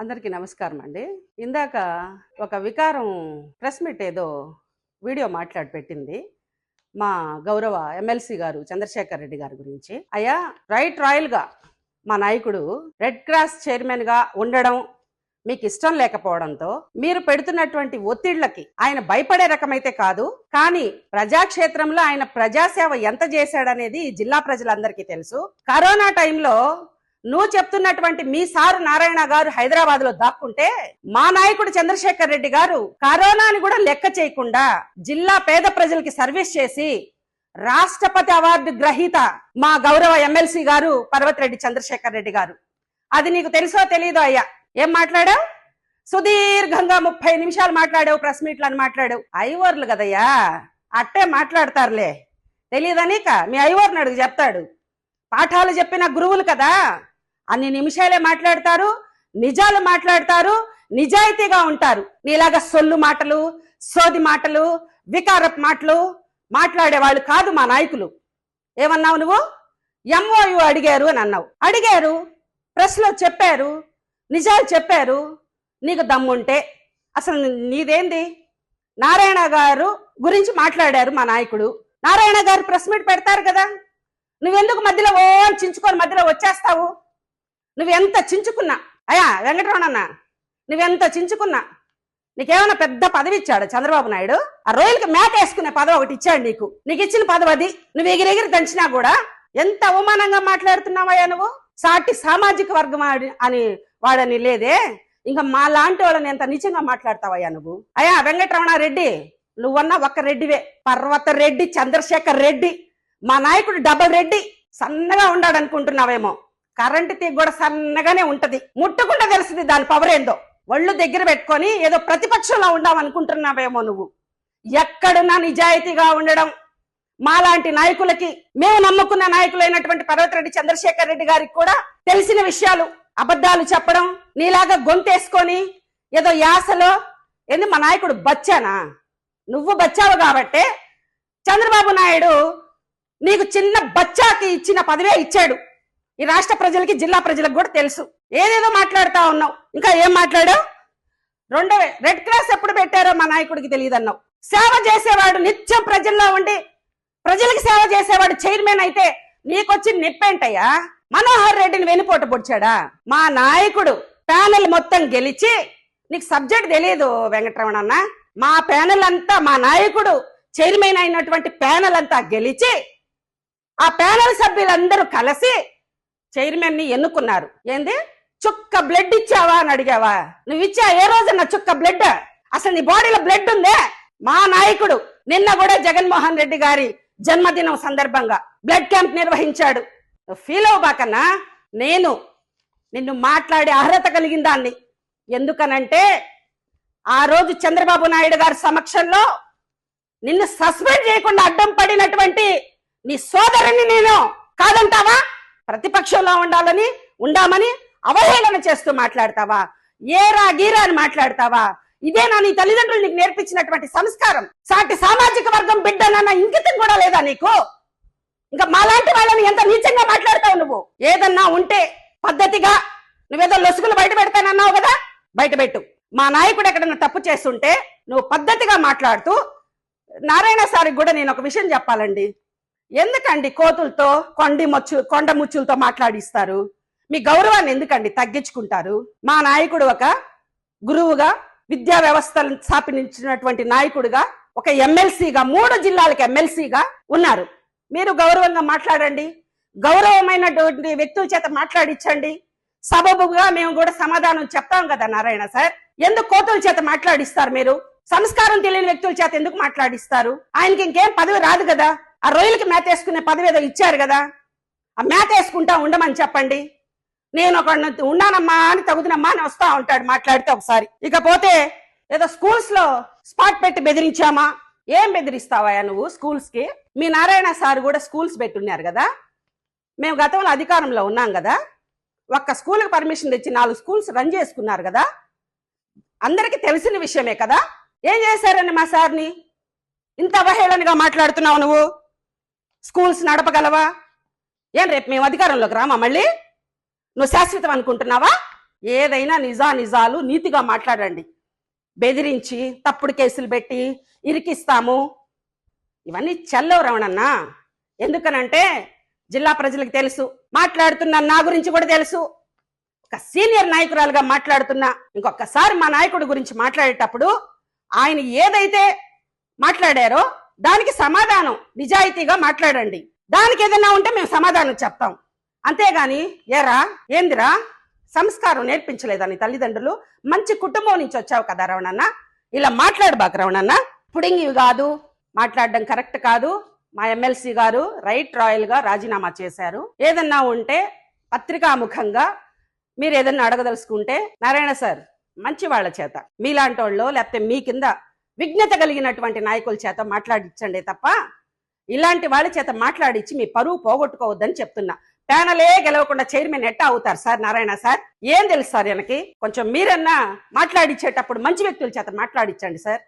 అందరికీ నమస్కారం అండి. ఇందాక ఒక వికారం ప్రెస్ మీట్ ఏదో వీడియో మాట్లాడి పెట్టింది. మా గౌరవ ఎమ్మెల్సీ గారు చంద్రశేఖర్ రెడ్డి గారి గురించి. అయ్యా రైట్ రాయల్గా మా నాయకుడు రెడ్ క్రాస్ చైర్మన్గా ఉండడం మీకు ఇష్టం లేకపోవడంతో మీరు పెడుతున్నటువంటి ఒత్తిళ్ళకి ఆయన భయపడే రకమైతే కాదు కానీ ప్రజాక్షేత్రంలో ఆయన ప్రజాసేవ ఎంత చేశాడనేది జిల్లా ప్రజలందరికీ తెలుసు. కరోనా టైంలో నువ్వు చెప్తున్నటువంటి మీ సారు నారాయణ గారు హైదరాబాద్లో దాక్కుంటే మా నాయకుడు చంద్రశేఖర్ రెడ్డి గారు కరోనాని కూడా లెక్క చేయకుండా జిల్లా పేద ప్రజలకి సర్వీస్ చేసి రాష్ట్రపతి అవార్డు గ్రహీత మా గౌరవ ఎమ్మెల్సీ గారు పర్వతిరెడ్డి చంద్రశేఖర్ రెడ్డి గారు. అది నీకు తెలుసో తెలియదో అయ్యా? ఏం మాట్లాడావు? సుదీర్ఘంగా ముప్పై నిమిషాలు మాట్లాడావు ప్రెస్ మీట్లు అని మాట్లాడావు. ఐవర్లు కదయ్యా? అట్టే మాట్లాడతారులే. తెలియదనీక మీ ఐవర్ని అడుగు చెప్తాడు. పాఠాలు చెప్పిన గురువులు కదా? అన్ని నిమిషాలే మాట్లాడతారు నిజాలు మాట్లాడతారు నిజాయితీగా ఉంటారు. నీలాగా సొల్లు మాటలు సోది మాటలు వికారపు మాటలు మాట్లాడే వాళ్ళు కాదు మా నాయకులు. ఏమన్నావు నువ్వు? ఎంఓయు అడిగారు అని అన్నావు. అడిగారు ప్రెస్లో చెప్పారు నిజాలు చెప్పారు నీకు దమ్ముంటే. అసలు నీదేంది? నారాయణ గారు గురించి మాట్లాడారు మా నాయకుడు. నారాయణ గారు ప్రెస్ మీట్ పెడతారు కదా? నువ్వెందుకు మధ్యలో ఓ చించుకొని మధ్యలో వచ్చేస్తావు? నువ్వెంత చించుకున్నా? అయ్యా వెంకటరమణన్న నువ్వెంత చించుకున్నా? నీకేమైనా పెద్ద పదవి ఇచ్చాడు చంద్రబాబు నాయుడు? ఆ రొయ్యలకి మేట వేసుకునే పదవి ఒకటి ఇచ్చాడు నీకు. నీకు ఇచ్చిన పదవి అది. నువ్వు ఎగిరెగిరి దంచినా కూడా ఎంత అవమానంగా మాట్లాడుతున్నావయ్యా నువ్వు? సాటి సామాజిక వర్గం అని వాడని లేదే. ఇంకా మా లాంటి వాళ్ళని ఎంత నిజంగా మాట్లాడతావయ్యా నువ్వు? అయ్యా వెంకటరమణ రెడ్డి నువ్వన్నా ఒక్క రెడ్డివే. పర్వత రెడ్డి చంద్రశేఖర్ రెడ్డి మా నాయకుడు డబల్ రెడ్డి. సన్నగా ఉన్నాడు అనుకుంటున్నావేమో కరెంటు తీగ కూడా సన్నగానే ఉంటది. ముట్టుకుంటే తెలుస్తుంది దాని పవర్ ఏందో. ఒళ్ళు దగ్గర పెట్టుకొని ఏదో ప్రతిపక్షంలో ఉండాం అనుకుంటున్నావేమో నువ్వు. ఎక్కడున్నా నిజాయితీగా ఉండడం. మాలాంటి నాయకులకి మేము నమ్ముకున్న నాయకులైనటువంటి పర్వతరెడ్డి చంద్రశేఖర్ రెడ్డి గారికి కూడా తెలిసిన విషయాలు అబద్ధాలు చెప్పడం నీలాగా గొంతేసుకొని ఏదో యాసలో ఏంది మా నాయకుడు బచ్చానా? నువ్వు బచ్చావు కాబట్టే చంద్రబాబు నాయుడు నీకు చిన్న బచ్చాకి ఇచ్చిన పదవే ఇచ్చాడు. ఈ రాష్ట్ర ప్రజలకి జిల్లా ప్రజలకు కూడా తెలుసు. ఏదేదో మాట్లాడుతా ఉన్నావు. ఇంకా ఏం మాట్లాడావు? రెండో రెడ్ క్రాస్ ఎప్పుడు పెట్టారో మా నాయకుడికి తెలియదు అన్నావు సేవ చేసేవాడు నిత్యం ప్రజల్లో ఉండి ప్రజలకు సేవ చేసేవాడు చైర్మన్ అయితే నీకొచ్చి నిప్పేంటయ్యా? మనోహర్ రెడ్డిని వెనుపోట పొడిచాడా? మా నాయకుడు ప్యానెల్ మొత్తం గెలిచి నీకు సబ్జెక్ట్ తెలియదు వెంకటరమణ అన్న మా ప్యానెల్ అంతా మా నాయకుడు చైర్మన్ అయినటువంటి ప్యానెల్ అంతా గెలిచి ఆ ప్యానెల్ సభ్యులందరూ కలిసి చైర్మన్ని ఎన్నుకున్నారు. ఏంది? చుక్క బ్లడ్ ఇచ్చావా అని అడిగావా? నువ్వు ఇచ్చా ఏ రోజన్నా చుక్క బ్లడ్? అసలు నీ బాడీలో బ్లడ్ ఉందే? మా నాయకుడు నిన్న కూడా జగన్మోహన్ రెడ్డి గారి జన్మదినం సందర్భంగా బ్లడ్ క్యాంప్ నిర్వహించాడు. ఫీల్ అవ్వబాకన్నా నేను నిన్ను మాట్లాడే అర్హత కలిగిన దాన్ని. ఎందుకనంటే ఆ రోజు చంద్రబాబు నాయుడు గారి సమక్షంలో నిన్ను సస్పెండ్ చేయకుండా అడ్డం పడినటువంటి నీ సోదరుని నేను కాదంటావా? ప్రతిపక్షంలో ఉండాలని ఉండామని అవహేళన చేస్తూ మాట్లాడతావా? ఏరా గీరా అని మాట్లాడతావా? ఇదేనా నీ తల్లిదండ్రులు నీకు నేర్పించినటువంటి సంస్కారం? సాటి సామాజిక వర్గం బిడ్డనన్న ఇంకితం కూడా లేదా నీకు? ఇంకా మాలాంటి వాళ్ళని ఎంత నీచంగా మాట్లాడతావు నువ్వు? ఏదన్నా ఉంటే పద్ధతిగా నువ్వేదో లొసుగులు బయట పెడతానన్నావు కదా? బయట పెట్టు. మా నాయకుడు ఎక్కడన్నా తప్పు చేస్తుంటే నువ్వు పద్ధతిగా మాట్లాడుతూ నారాయణ సారికి కూడా నేను ఒక విషయం చెప్పాలండి. ఎందుకండి కోతులతో కొండి మొచ్చు కొండ ముచ్చులతో మాట్లాడిస్తారు? మీ గౌరవాన్ని ఎందుకండి తగ్గించుకుంటారు? మా నాయకుడు ఒక గురువుగా విద్యా వ్యవస్థలను స్థాపించినటువంటి నాయకుడిగా ఒక ఎమ్మెల్సీగా మూడు జిల్లాలకు ఎమ్మెల్సీగా ఉన్నారు. మీరు గౌరవంగా మాట్లాడండి. గౌరవమైనటువంటి వ్యక్తుల చేత మాట్లాడించండి సబబుగా మేము కూడా సమాధానం చెప్తాం కదా నారాయణ సార్. ఎందుకు కోతుల చేత మాట్లాడిస్తారు మీరు? సంస్కారం తెలియని వ్యక్తుల చేత ఎందుకు మాట్లాడిస్తారు? ఆయనకి ఇంకేం పదవి రాదు కదా. ఆ రొయ్యలకి మేత వేసుకునే పదవి ఏదో ఇచ్చారు కదా ఆ మేత వేసుకుంటా ఉండమని చెప్పండి. నేను ఒక ఉన్నానమ్మా అని తగుదనమ్మా అని వస్తా ఉంటాడు మాట్లాడితే ఒకసారి. ఇకపోతే ఏదో స్కూల్స్లో స్పాట్ పెట్టి బెదిరించామా? ఏం బెదిరిస్తావా నువ్వు స్కూల్స్కి మీ నారాయణ సార్ కూడా స్కూల్స్ పెట్టున్నారు కదా మేము గతంలో అధికారంలో ఉన్నాం కదా ఒక్క స్కూల్కి పర్మిషన్ తెచ్చి నాలుగు స్కూల్స్ రన్ చేసుకున్నారు కదా అందరికీ తెలిసిన విషయమే కదా. ఏం చేశారని మా సార్ని? ఇంత అవహేళనగా మాట్లాడుతున్నావు నువ్వు? స్కూల్స్ నడపగలవా? ఏం రేపు మేము అధికారంలోకి రామా మళ్ళీ? నువ్వు శాశ్వతం అనుకుంటున్నావా? ఏదైనా నిజా నిజాలు నీతిగా మాట్లాడండి. బెదిరించి తప్పుడు కేసులు పెట్టి ఇరికిస్తాము. ఇవన్నీ చెల్లవు రమణన్న. ఎందుకనంటే జిల్లా ప్రజలకు తెలుసు. మాట్లాడుతున్న నా గురించి కూడా తెలుసు. ఒక సీనియర్ నాయకురాలుగా మాట్లాడుతున్నా ఇంకొకసారి మా నాయకుడి గురించి మాట్లాడేటప్పుడు ఆయన ఏదైతే మాట్లాడారో దానికి సమాధానం నిజాయితీగా మాట్లాడండి. దానికి ఏదైనా ఉంటే మేము సమాధానం చెప్తాం. అంతేగాని ఎరా ఏందిరా? సంస్కారం నేర్పించలేదా నీ తల్లిదండ్రులు? మంచి కుటుంబం నుంచి వచ్చావు కదా రవణన్న ఇలా మాట్లాడబాక రవణన్న పుడింగ్ ఇవి కాదు మాట్లాడడం కరెక్ట్ కాదు. మా ఎమ్మెల్సీ గారు రైట్ రాయల్గా రాజీనామా చేశారు. ఏదన్నా ఉంటే పత్రికాముఖంగా మీరు ఏదన్నా అడగదలుచుకుంటే నారాయణ సార్ మంచి వాళ్ళ చేత. మీలాంటి వాళ్ళు లేకపోతే మీ కింద విజ్ఞత కలిగినటువంటి నాయకుల చేత మాట్లాడించండి తప్ప ఇలాంటి వాళ్ళ చేత మాట్లాడించి మీ పరువు పోగొట్టుకోవద్దని చెప్తున్నా. ప్యానలే గెలవకుండా చైర్మన్ ఎట్టా అవుతారు సార్ నారాయణ సార్? ఏం తెలుసు సార్ వెనక్కి కొంచెం మీరన్నా మాట్లాడించేటప్పుడు మంచి వ్యక్తుల చేత మాట్లాడించండి సార్.